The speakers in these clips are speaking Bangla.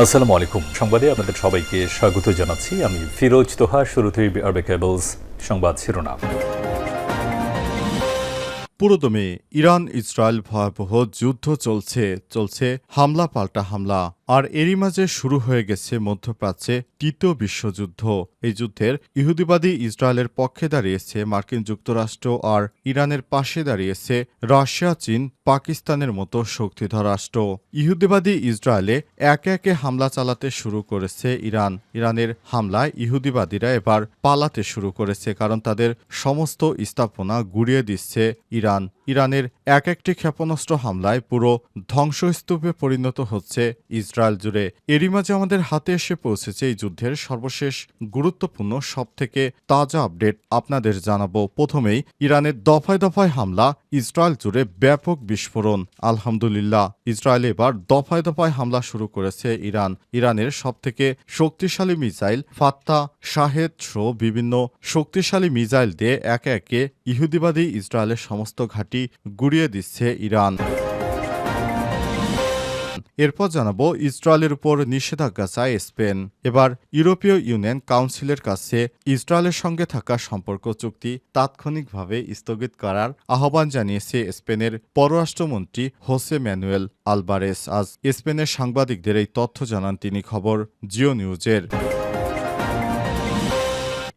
আসসালামু আলাইকুম। সংবাদে আপনাদের সবাইকে স্বাগত জানাচ্ছি। আমি ফিরোজ তোহা শুরুতেই আরবে কেবলস সংবাদ শিরোনাম। পুরোদমে ইরান ইসরায়েল ভয়াবহ যুদ্ধ চলছে চলছে হামলা পাল্টা হামলা। আর এরই মাঝে শুরু হয়ে গেছে মধ্যপ্রাচ্যে তৃতীয় বিশ্বযুদ্ধ। এই যুদ্ধের ইহুদিবাদী ইসরায়েলের পক্ষে দাঁড়িয়েছে মার্কিন যুক্তরাষ্ট্র আর ইরানের পাশে দাঁড়িয়েছে রাশিয়া, চীন, পাকিস্তানের মতো শক্তিধর রাষ্ট্র। ইহুদিবাদী ইসরায়েলে একে একে হামলা চালাতে শুরু করেছে ইরান। ইরানের হামলায় ইহুদিবাদীরা এবার পালাতে শুরু করেছে কারণ তাদের সমস্ত স্থাপনা গুড়িয়ে দিচ্ছে ইরান। ইরানের এক একটি ক্ষেপণাস্ত্র হামলায় পুরো ধ্বংসস্তূপে পরিণত হচ্ছে ইসরায়েল জুড়ে। এরই মাঝে আমাদের হাতে এসে পৌঁছেছে এই যুদ্ধের সর্বশেষ গুরুত্বপূর্ণ, সবথেকে তাজা আপডেট আপনাদের জানাব। প্রথমেই ইরানের দফায় দফায় হামলা, ইসরায়েল জুড়ে ব্যাপক বিস্ফোরণ। আলহামদুলিল্লাহ, ইসরায়েল এবার দফায় দফায় হামলা শুরু করেছে ইরান। ইরানের সবথেকে শক্তিশালী মিসাইল ফাত্তা, শাহেদ সহ বিভিন্ন শক্তিশালী মিসাইল দিয়ে একে একে ইহুদিবাদী ইসরায়েলের সমস্ত ঘাঁটি গুড়িয়ে দিচ্ছে ইরান। এরপর জানাব ইসরায়েলের উপর নিষেধাজ্ঞা চায় স্পেন। এবার ইউরোপীয় ইউনিয়ন কাউন্সিলের কাছে ইসরায়েলের সঙ্গে থাকা সম্পর্ক চুক্তি তাৎক্ষণিকভাবে স্থগিত করার আহ্বান জানিয়েছে স্পেনের পররাষ্ট্রমন্ত্রী হোসে ম্যানুয়েল আলবারেস। আজ স্পেনের সাংবাদিকদের এই তথ্য জানান তিনি খবর জিও নিউজের।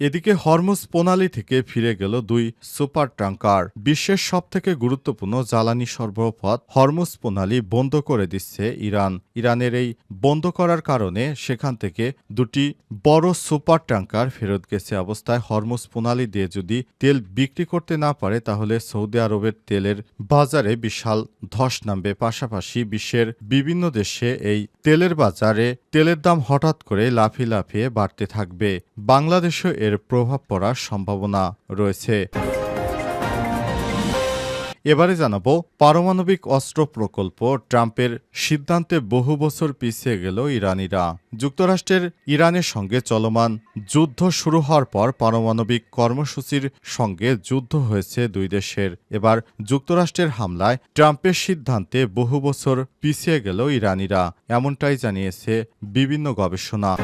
এদিকে হরমুজ প্রণালী থেকে ফিরে গেল দুই সুপার ট্যাঙ্কার বিশ্বের সবথেকে গুরুত্বপূর্ণ জ্বালানি সরবরাহ পথ হরমুজ প্রণালী বন্ধ করে দিচ্ছে ইরান। ইরানের এই বন্ধ করার কারণে সেখান থেকে দুটি বড় সুপার ট্যাঙ্কার ফেরত গেছে। অবস্থায় হরমুজ প্রণালী দিয়ে যদি তেল বিক্রি করতে না পারে, তাহলে সৌদি আরবের তেলের বাজারে বিশাল ধস নামবে। পাশাপাশি বিশ্বের বিভিন্ন দেশে এই তেলের বাজারে তেলের দাম হঠাৎ করে লাফিয়ে লাফিয়ে বাড়তে থাকবে। বাংলাদেশেও এর প্রভাব পড়ার সম্ভাবনা রয়েছে। এবারে জানাব, পারমাণবিক অস্ত্র প্রকল্প ট্রাম্পের সিদ্ধান্তে বহু বছর পিছিয়ে গেল ইরানিরা। যুক্তরাষ্ট্রের ইরানের সঙ্গে চলমান যুদ্ধ শুরু হওয়ার পর পারমাণবিক কর্মসূচির সঙ্গে যুদ্ধ হয়েছে দুই দেশের। এবার যুক্তরাষ্ট্রের হামলায় ট্রাম্পের সিদ্ধান্তে বহু বছর পিছিয়ে গেল ইরানিরা, এমনটাই জানিয়েছে বিভিন্ন গবেষণা।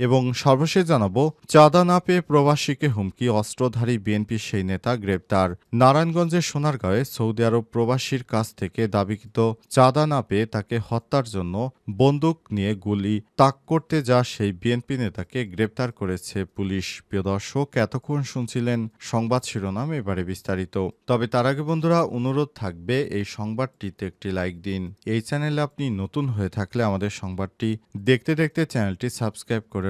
এবং সর্বশেষ জানাব, চাঁদা না পেয়ে প্রবাসীকে হুমকি, অস্ত্রধারী বিএনপি সেই নেতা গ্রেপ্তার। নারায়ণগঞ্জের সোনারগাঁয়ে সৌদি আরব প্রবাসীর কাছ থেকে দাবিকৃত চাঁদা না পেয়ে তাকে হত্যার জন্য বন্দুক নিয়ে গুলি, তাক করতে যা সেই বিএনপি নেতাকে গ্রেপ্তার করেছে পুলিশ। প্রিয় দর্শক, এতক্ষণ শুনছিলেন সংবাদ শিরোনাম, এবারে বিস্তারিত। তবে তার আগে বন্ধুরা, অনুরোধ থাকবে এই সংবাদটিতে একটি লাইক দিন। এই চ্যানেলে আপনি নতুন হয়ে থাকলে আমাদের সংবাদটি দেখতে দেখতে চ্যানেলটি সাবস্ক্রাইব করে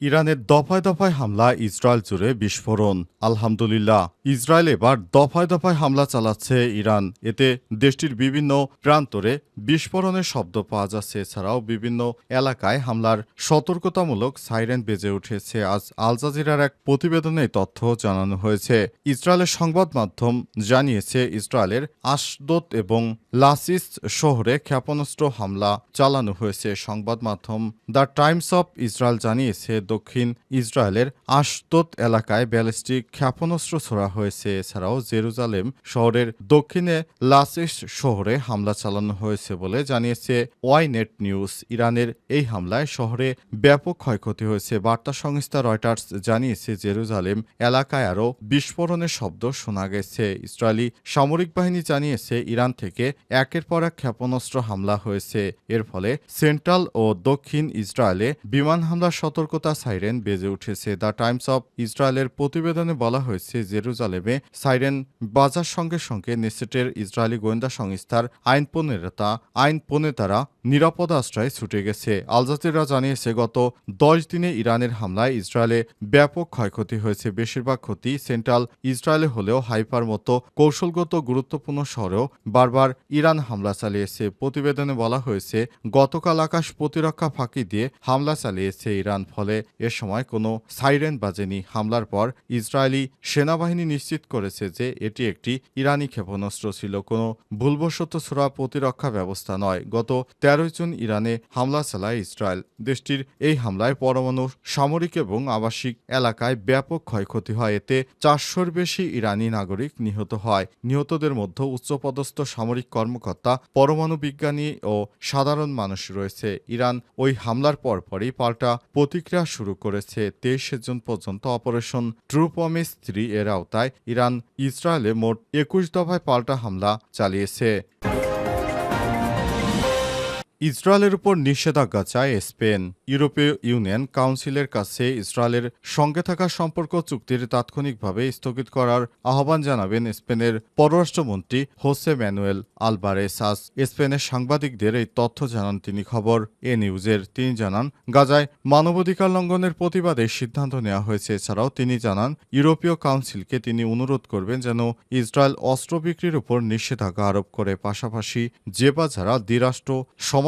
ইরানের দফায় দফায় হামলা, ইসরায়েল জুড়ে বিস্ফোরণ। আলহামদুলিল্লাহ, ইসরায়েল এবার দফায় দফায় হামলা চালাচ্ছে ইরান। এতে দেশটির বিভিন্ন প্রান্তরে বিস্ফোরণের শব্দ পাওয়া যাচ্ছে। এছাড়াও বিভিন্ন এলাকায় হামলার সতর্কতামূলক সাইরেন বেজে উঠেছে। আজ আল জাজিরার এক প্রতিবেদনে তথ্য জানানো হয়েছে। ইসরায়েলের সংবাদ মাধ্যম জানিয়েছে, ইসরায়েলের আশদোত এবং লাসিস শহরে ক্ষেপণাস্ত্র হামলা চালানো হয়েছে। সংবাদ মাধ্যম দ্য টাইমস অফ ইসরায়েল জানিয়েছে দক্ষিণ ইসরায়েলের আশদোত এলাকায় ব্যালিস্টিক ক্ষেপণাস্ত্র ছোড়া হয়েছে। এছাড়াও জেরুজালেম শহরের দক্ষিণে লাসিস শহরে হামলা চালানো হয়েছে বলে জানিয়েছে ওয়াইনেট নিউজ। ইরানের এই হামলায় শহরে ব্যাপক ক্ষয়ক্ষতি হয়েছে। বার্তা সংস্থা রয়টার্স জানিয়েছে, জেরুজালেম এলাকায় আরও বিস্ফোরণের শব্দ শোনা গেছে। ইসরায়েলি সামরিক বাহিনী জানিয়েছে, ইরান থেকে একের পর এক ক্ষেপণাস্ত্র হামলা হয়েছে। এর ফলে সেন্ট্রাল ও দক্ষিণ ইসরায়েলে বিমান হামলার সতর্কতা সাইরেন বেজে উঠেছে। দ্য টাইমস অব ইসরায়েলের প্রতিবেদনে বলা হয়েছে, জেরুজালেমে সাইরেন বাজার সঙ্গে সঙ্গে নেসেটের ইসরায়েলি গোয়েন্দা সংস্থার আইন প্রণেতা আইন প্রণেতারা নিরাপদ আশ্রয় ছুটে গেছে। আল জাজিরা জানিয়েছে, গত দশ দিনে ইরানের হামলায় ইসরায়েলে ব্যাপক ক্ষয়ক্ষতি হয়েছে। বেশিরভাগ ক্ষতি সেন্ট্রাল ইসরায়েলে হলেও হাইপার মতো কৌশলগত গুরুত্বপূর্ণ শহরেও বারবার ইরান হামলা চালিয়েছে। প্রতিবেদনে বলা হয়েছে, গতকাল আকাশ প্রতিরক্ষা ফাঁকি দিয়ে হামলা চালিয়েছে ইরান, ফলে এ সময় কোনো সাইরেন বাজেনি। হামলার পর ইসরায়েলি সেনাবাহিনী নিশ্চিত করেছে যে এটি একটি ইরানি ক্ষেপণাস্ত্র ছিল। কোনো ভুলবশত ছোড়া প্রতিরক্ষা ব্যবস্থা নয়। গত তেরোই জুন ইরানে হামলা চালায় ইসরায়েল। দেশটির এই হামলায় পরমাণু, সামরিক এবং আবাসিক এলাকায় ব্যাপক ক্ষয়ক্ষতি হয়। এতে চারশোর বেশি ইরানি নাগরিক নিহত হয়। নিহতদের মধ্যে উচ্চপদস্থ সামরিক কর্মকর্তা, পরমাণু বিজ্ঞানী ও সাধারণ মানুষ রয়েছে। ইরান ওই হামলার পরপরই পাল্টা প্রতিক্রিয়া শুরু করেছে। তেইশে জুন পর্যন্ত অপারেশন ট্রু প্রমিস থ্রি এর আওতায় ইরান ইসরায়েলে মোট একুশ দফায় পাল্টা হামলা চালিয়েছে। ইসরায়েলের উপর নিষেধাজ্ঞা চায় স্পেন। ইউরোপীয় ইউনিয়ন কাউন্সিলের কাছে ইসরায়েলের সঙ্গে থাকা সম্পর্ক চুক্তির তাৎক্ষণিকভাবে স্থগিত করার আহ্বান জানাবেন স্পেনের পররাষ্ট্রমন্ত্রী হোসে ম্যানুয়েল আলবারেস আজ স্পেনের সাংবাদিকদের এই তথ্য জানান তিনি খবর। এ নিউজের তিনি জানান, গাজায় মানবাধিকার লঙ্ঘনের প্রতিবাদে সিদ্ধান্ত নেওয়া হয়েছে। এছাড়াও তিনি জানান, ইউরোপীয় কাউন্সিলকে তিনি অনুরোধ করবেন যেন ইসরায়েল অস্ত্র বিক্রির উপর নিষেধাজ্ঞা আরোপ করে। পাশাপাশি যে বা যারা দ্বিরাষ্ট্র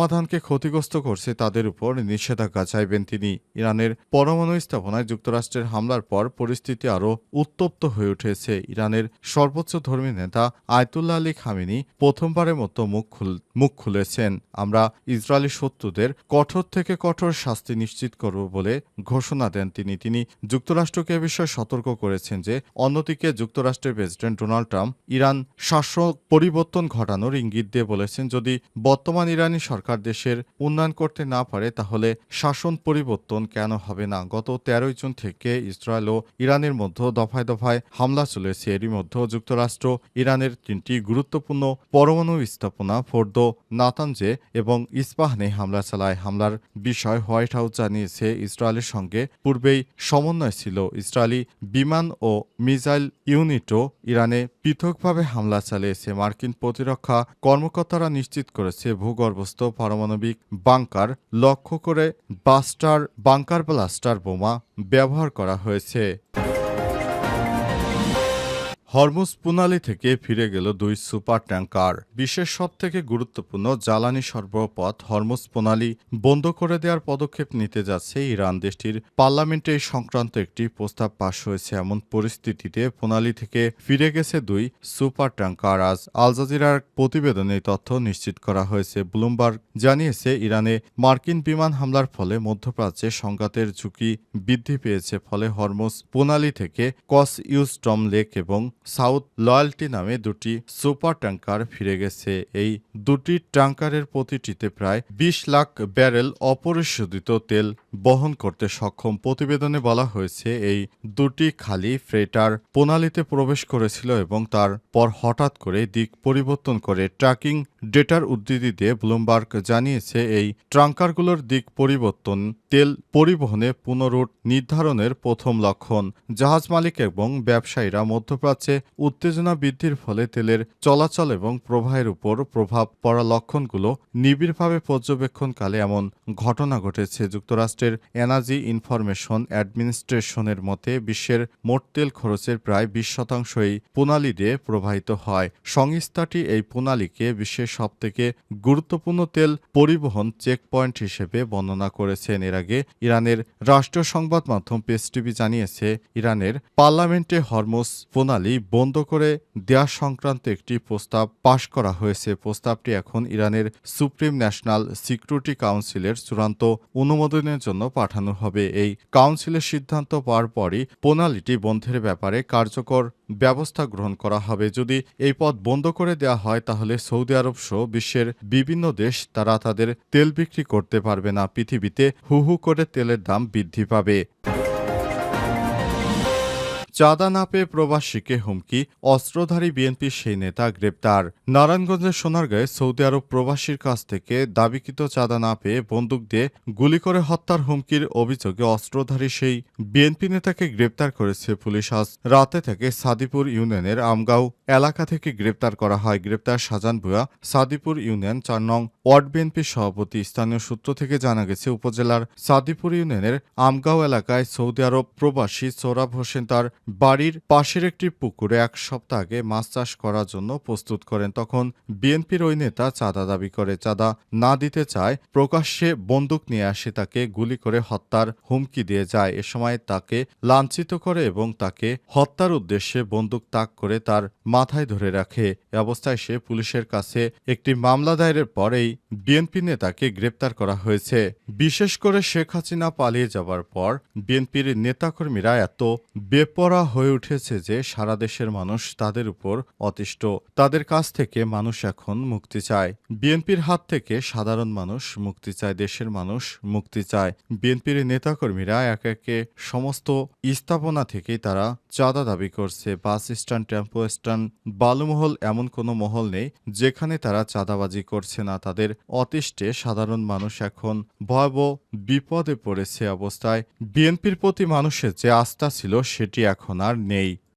সমাধানকে ক্ষতিগ্রস্ত করছে তাদের উপর নিষেধাজ্ঞা চাইবেন তিনি। ইরানের পরমাণু স্থাপনায় যুক্তরাষ্ট্রের হামলার পর পরিস্থিতি আরও উত্তপ্ত হয়ে উঠেছে। ইরানের সর্বোচ্চ ধর্মী নেতা আয়তুল্লাহ আলী খামিনি প্রথমবারের মতো মুখ খুল, মুখ খুলেছেন। আমরা ইসরায়েলি শত্রুদের কঠোর থেকে কঠোর শাস্তি নিশ্চিত করব বলে ঘোষণা দেন তিনি। তিনি যুক্তরাষ্ট্রকে এ বিষয়ে সতর্ক করেছেন যে, অন্যদিকে যুক্তরাষ্ট্রের প্রেসিডেন্ট ডোনাল্ড ট্রাম্প ইরান শাসক পরিবর্তন ঘটানোর ইঙ্গিত দিয়ে বলেছেন, যদি বর্তমান ইরানি সরকার দেশের উন্নয়ন করতে না পারে, তাহলে শাসন পরিবর্তন কেন হবে না? গত তেরোই জুন থেকে ইসরায়েল ও ইরানের মধ্যে দফায় দফায় হামলা চলেছে। এরই মধ্যে যুক্তরাষ্ট্র ইরানের তিনটি গুরুত্বপূর্ণ পরমাণু স্থাপনা, ফোর্দো নাতানজে এবং ইস্পাহানে হামলা চালায়। হামলার বিষয় হোয়াইট হাউস জানিয়েছে, ইসরায়েলের সঙ্গে পূর্বেই সমন্বয় ছিল। ইসরায়েলি বিমান ও মিসাইল ইউনিটও ইরানে পৃথকভাবে হামলা চালিয়েছে মার্কিন প্রতিরক্ষা কর্মকর্তারা নিশ্চিত করেছে ভূগর্ভস্থ পারমাণবিক বাংকার লক্ষ্য করে বাস্টার বাংকার ব্লাস্টার বোমা ব্যবহার করা হয়েছে। হরমুজ পুনালি থেকে ফিরে গেল দুই সুপার ট্যাঙ্কার। বিশ্বের সব থেকে গুরুত্বপূর্ণ জ্বালানি সরবরাহ হরমুজ প্রণালী বন্ধ করে দেওয়ার পদক্ষেপ নিতে যাচ্ছে ইরান। দেশটির পার্লামেন্টে এই সংক্রান্ত একটি প্রস্তাব পাশ হয়েছে। এমন পরিস্থিতিতে প্রণালী থেকে ফিরে গেছে দুই সুপার ট্যাঙ্কার। আজ আল জাজিরার প্রতিবেদনে তথ্য নিশ্চিত করা হয়েছে। ব্লুমবার্গ জানিয়েছে, ইরানে মার্কিন বিমান হামলার ফলে মধ্যপ্রাচ্যে সংঘাতের ঝুঁকি বৃদ্ধি পেয়েছে। ফলে হরমুজ প্রণালী থেকে কস ইউস্টম লেক এবং সাউথ লয়্যালটি নামে দুটি সুপার ট্যাঙ্কার ফিরে গেছে। এই দুটি ট্যাঙ্কারের প্রতিটিতে প্রায় বিশ লাখ ব্যারেল অপরিশোধিত তেল বহন করতে সক্ষম প্রতিবেদনে বলা হয়েছে, এই দুটি খালি ফ্রেটার প্রণালীতে প্রবেশ করেছিল এবং তার পর হঠাৎ করে দিক পরিবর্তন করে ট্র্যাকিং ডেটার উদ্ধৃতি দিয়ে ব্লুমবার্গ জানিয়েছে, এই ট্রাঙ্কারগুলোর দিক পরিবর্তন তেল পরিবহনে পুনরুট নির্ধারণের প্রথম লক্ষণ। জাহাজ মালিক এবং ব্যবসায়ীরা মধ্যপ্রাচ্যে উত্তেজনা বৃদ্ধির ফলে তেলের চলাচল এবং প্রবাহের উপর প্রভাব পড়া লক্ষণগুলো নিবিড়ভাবে পর্যবেক্ষণকালে এমন ঘটনা ঘটেছে। যুক্তরাষ্ট্রের এনার্জি ইনফরমেশন অ্যাডমিনিস্ট্রেশনের মতে, বিশ্বের মোট তেল খরচের প্রায় বিশ শতাংশই প্রণালী দিয়ে প্রবাহিত হয়। সংস্থাটি এই প্রণালীকে বিশ্বের সবথেকে গুরুত্বপূর্ণ তেল পরিবহন চেকপয়েন্ট হিসেবে বর্ণনা করেছেন। এর আগে ইরানের রাষ্ট্রীয় সংবাদ মাধ্যম পেস টিভি জানিয়েছে, ইরানের পার্লামেন্টে হরমোস প্রণালী বন্ধ করে দেয়া সংক্রান্ত একটি প্রস্তাব পাশ করা হয়েছে। প্রস্তাবটি এখন ইরানের সুপ্রিম ন্যাশনাল সিকিউরিটি কাউন্সিলের চূড়ান্ত অনুমোদনের জন্য পাঠানো হবে। এই কাউন্সিলের সিদ্ধান্ত পাওয়ার পরই প্রণালীটি বন্ধের ব্যাপারে কার্যকর ব্যবস্থা গ্রহণ করা হবে। যদি এই পথ বন্ধ করে দেওয়া হয়, তাহলে সৌদি আরব সহ বিশ্বের বিভিন্ন দেশ তারা তাদের তেল বিক্রি করতে পারবে না। পৃথিবীতে হু হু করে তেলের দাম বৃদ্ধি পাবে। চাঁদা না পেয়ে প্রবাসীকে হুমকি, অস্ত্রধারী বিএনপির সেই নেতা গ্রেপ্তার। নারায়ণগঞ্জের সোনারগাঁয়ে সৌদি আরব প্রবাসীর কাছ থেকে দাবিকৃত চাঁদা না পেয়ে বন্দুক দিয়ে গুলি করে হত্যার হুমকির অভিযোগে অস্ত্রধারী সেই বিএনপি নেতাকে গ্রেপ্তার করেছে পুলিশ। আজ রাতে থেকে সাদিপুর ইউনিয়নের আমগাঁও এলাকা থেকে গ্রেপ্তার করা হয়। গ্রেপ্তার সাজান ভুয়া সাদিপুর ইউনিয়ন চার নং ওয়ার্ড বিএনপির সভাপতি। স্থানীয় সূত্র থেকে জানা গেছে, উপজেলার সাদিপুর ইউনিয়নের আমগাঁও এলাকায় সৌদি আরব প্রবাসী সোরাব হোসেন তার বাড়ির পাশের একটি পুকুরে এক সপ্তাহ আগে মাছ চাষ করার জন্য প্রস্তুত করেন। তখন বিএনপির ওই নেতা চাঁদা দাবি করে। চাঁদা না দিতে চায়, প্রকাশ্যে বন্দুক নিয়ে আসে তাকে, গুলি করে হত্যার হুমকি দিয়ে যায়। এ সময় তাকে লাঞ্ছিত করে এবং তাকে হত্যার উদ্দেশ্যে বন্দুক তাক করে তার মাথায় ধরে রাখে। এ অবস্থায় সে পুলিশের কাছে একটি মামলা দায়েরের পরেই বিএনপি নেতাকে গ্রেপ্তার করা হয়েছে। বিশেষ করে শেখ হাসিনা পালিয়ে যাবার পর বিএনপির নেতাকর্মীরা এত বেপরা হয়ে উঠেছে যে সারা দেশের মানুষ তাদের উপর অতিষ্ঠ। তাদের কাছ থেকে মানুষ এখন মুক্তি চায়। বিএনপির হাত থেকে সাধারণ মানুষ মুক্তি চায়, দেশের মানুষ মুক্তি চায়। বিএনপির নেতাকর্মীরা এক একে সমস্ত স্থাপনা থেকেই তারা চাঁদা দাবি করছে। বাস স্ট্যান্ড, টেম্পো স্ট্যান্ড, বালুমহল এমন কোনো মহল নেই যেখানে তারা চাঁদাবাজি করছে না। তাদের অতিষ্ঠে সাধারণ মানুষ এখন ভয়াবহ বিপদে পড়েছে অবস্থায়। বিএনপির প্রতি মানুষের যে আস্থা ছিল সেটি এখন আর নেই